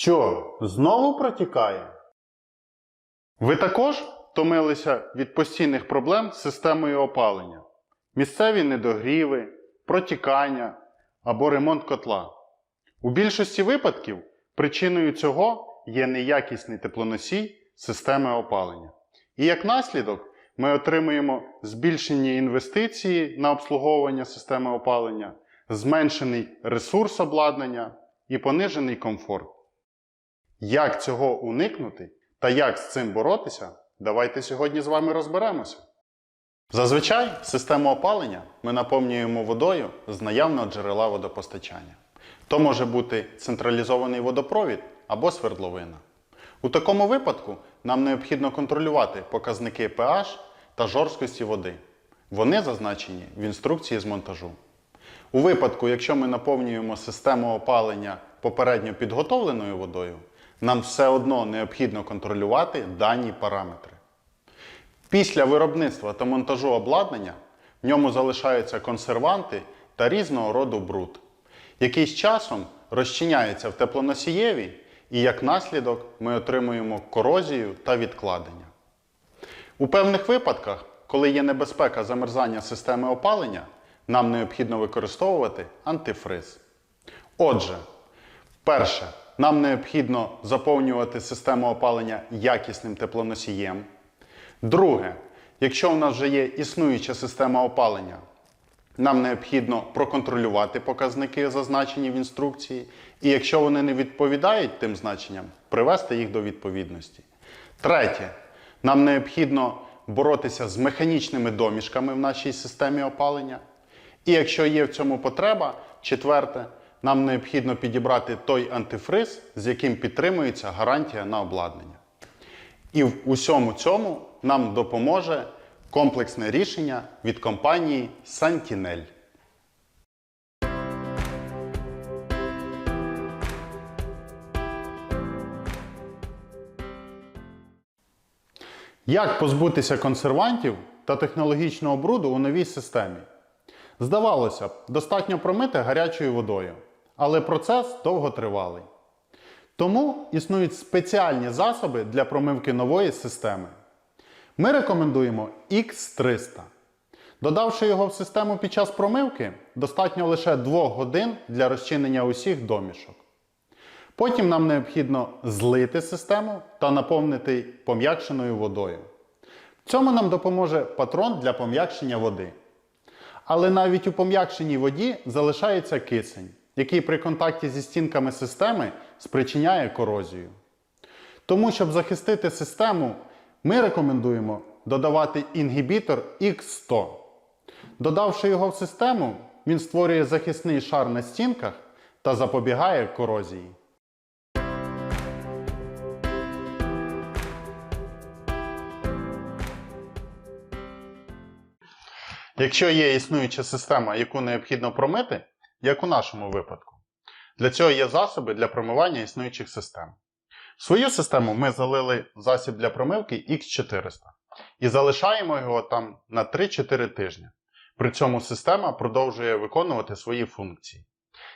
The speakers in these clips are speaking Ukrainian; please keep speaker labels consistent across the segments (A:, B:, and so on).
A: Що, знову протікає? Ви також втомилися від постійних проблем з системою опалення, місцеві недогріви, протікання або ремонт котла. У більшості випадків причиною цього є неякісний теплоносій системи опалення. І як наслідок ми отримуємо збільшені інвестиції на обслуговування системи опалення, зменшений ресурс обладнання і понижений комфорт. Як цього уникнути та як з цим боротися, давайте сьогодні з вами розберемося. Зазвичай систему опалення ми наповнюємо водою з наявного джерела водопостачання. То може бути централізований водопровід або свердловина. У такому випадку нам необхідно контролювати показники pH та жорсткості води. Вони зазначені в інструкції з монтажу. У випадку, якщо ми наповнюємо систему опалення попередньо підготовленою водою, нам все одно необхідно контролювати дані параметри. Після виробництва та монтажу обладнання в ньому залишаються консерванти та різного роду бруд, який з часом розчиняється в теплоносієві, і як наслідок ми отримуємо корозію та відкладення. У певних випадках, коли є небезпека замерзання системи опалення, нам необхідно використовувати антифриз. Отже, перше, нам необхідно заповнювати систему опалення якісним теплоносієм. Друге, якщо у нас вже є існуюча система опалення, нам необхідно проконтролювати показники, зазначені в інструкції, і якщо вони не відповідають тим значенням, привести їх до відповідності. Третє, нам необхідно боротися з механічними домішками в нашій системі опалення. І якщо є в цьому потреба, четверте, нам необхідно підібрати той антифриз, з яким підтримується гарантія на обладнання. І в усьому цьому нам допоможе комплексне рішення від компанії Sentinel. Як позбутися консервантів та технологічного бруду у новій системі? Здавалося б, достатньо промити гарячою водою, але процес довготривалий. Тому існують спеціальні засоби для промивки нової системи. Ми рекомендуємо X300. Додавши його в систему під час промивки, достатньо лише 2 годин для розчинення усіх домішок. Потім нам необхідно злити систему та наповнити пом'якшеною водою. В цьому нам допоможе патрон для пом'якшення води. Але навіть у пом'якшеній воді залишається кисень, який при контакті зі стінками системи спричиняє корозію. Тому, щоб захистити систему, ми рекомендуємо додавати інгібітор X100. Додавши його в систему, він створює захисний шар на стінках та запобігає корозії. Якщо є існуюча система, яку необхідно промити, як у нашому випадку, для цього є засоби для промивання існуючих систем. В свою систему ми залили засіб для промивки X400 і залишаємо його там на 3-4 тижні. При цьому система продовжує виконувати свої функції.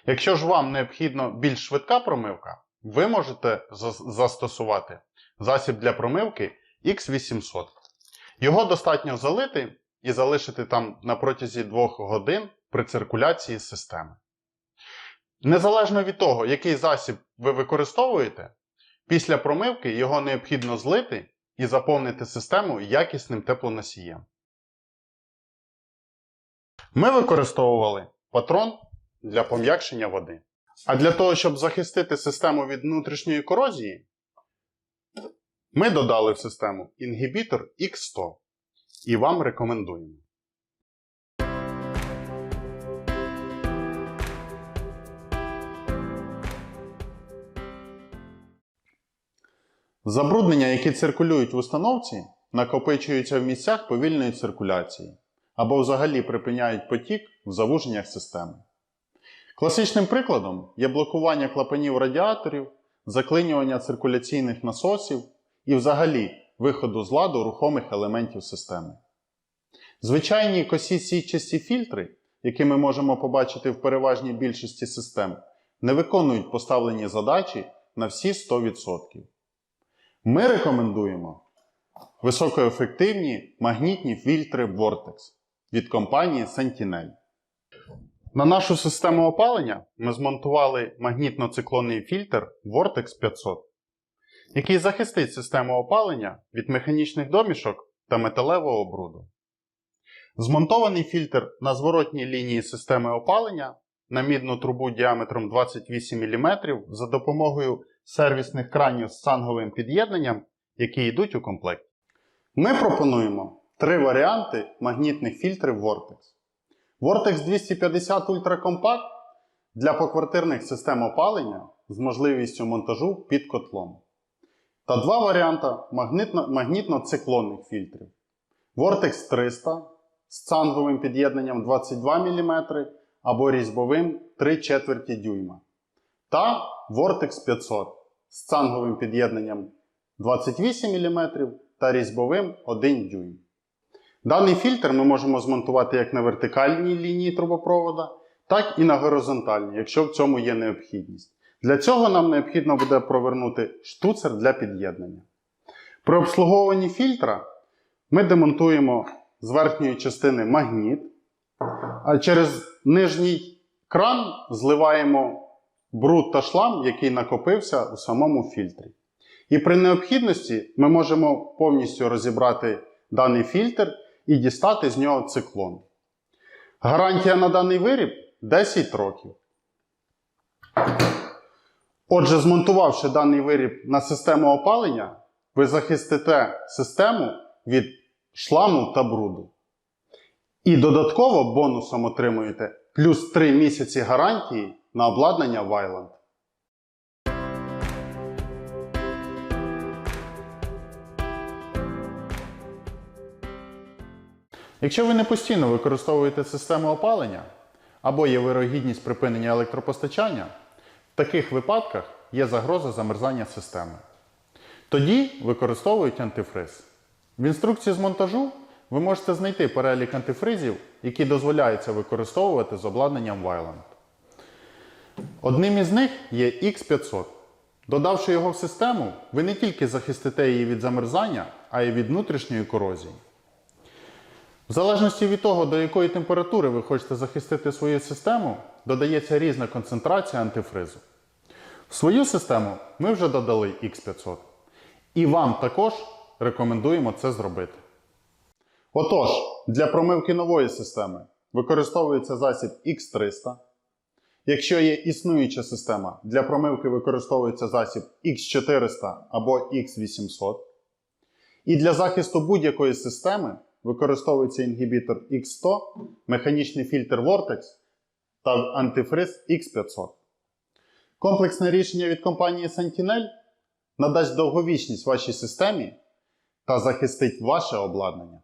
A: Якщо ж вам необхідно більш швидка промивка, ви можете застосувати засіб для промивки X800. Його достатньо залити і залишити там на протязі 2 годин при циркуляції системи. Незалежно від того, який засіб ви використовуєте, після промивки його необхідно злити і заповнити систему якісним теплоносієм. Ми використовували патрон для пом'якшення води. А для того, щоб захистити систему від внутрішньої корозії, ми додали в систему інгібітор X100 і вам рекомендуємо. Забруднення, які циркулюють в установці, накопичуються в місцях повільної циркуляції або взагалі припиняють потік в завуженнях системи. Класичним прикладом є блокування клапанів радіаторів, заклинювання циркуляційних насосів і взагалі виходу з ладу рухомих елементів системи. Звичайні косі сітчасті фільтри, які ми можемо побачити в переважній більшості систем, не виконують поставлені задачі на всі 100%. Ми рекомендуємо високоефективні магнітні фільтри Vortex від компанії Sentinel. На нашу систему опалення ми змонтували магнітно-циклонний фільтр Vortex 500, який захистить систему опалення від механічних домішок та металевого бруду. Змонтований фільтр на зворотній лінії системи опалення на мідну трубу діаметром 28 мм за допомогою сервісних кранів з цанговим під'єднанням, які йдуть у комплекті. Ми пропонуємо три варіанти магнітних фільтрів Vortex. Vortex 250 Ultra Compact для поквартирних систем опалення з можливістю монтажу під котлом. Та два варіанти магнітно- магнітно-циклонних фільтрів. Vortex 300 з цанговим під'єднанням 22 мм або різьбовим 3 четверті дюйма. Та Vortex 500 з цанговим під'єднанням 28 мм та різьбовим 1 дюйм. Даний фільтр ми можемо змонтувати як на вертикальній лінії трубопровода, так і на горизонтальній, якщо в цьому є необхідність. Для цього нам необхідно буде провернути штуцер для під'єднання. При обслуговуванні фільтра ми демонтуємо з верхньої частини магніт, а через нижній кран зливаємо бруд та шлам, який накопився у самому фільтрі. І при необхідності ми можемо повністю розібрати даний фільтр і дістати з нього циклон. Гарантія на даний виріб 10 років. Отже, змонтувавши даний виріб на систему опалення, ви захистите систему від шламу та бруду. І додатково бонусом отримуєте плюс 3 місяці гарантії на обладнання Вайланд. Якщо ви не постійно використовуєте систему опалення або є вирогідність припинення електропостачання, в таких випадках є загроза замерзання системи. Тоді використовують антифриз. В інструкції з монтажу ви можете знайти перелік антифризів, які дозволяється використовувати з обладнанням Wayland. Одним із них є X500. Додавши його в систему, ви не тільки захистите її від замерзання, а й від внутрішньої корозії. В залежності від того, до якої температури ви хочете захистити свою систему, додається різна концентрація антифризу. В свою систему ми вже додали X500. І вам також рекомендуємо це зробити. Отож, для промивки нової системи використовується засіб X300. Якщо є існуюча система, для промивки використовується засіб X400 або X800. І для захисту будь-якої системи використовується інгібітор X100, механічний фільтр Vortex та антифриз X500. Комплексне рішення від компанії Sentinel надасть довговічність вашій системі та захистить ваше обладнання.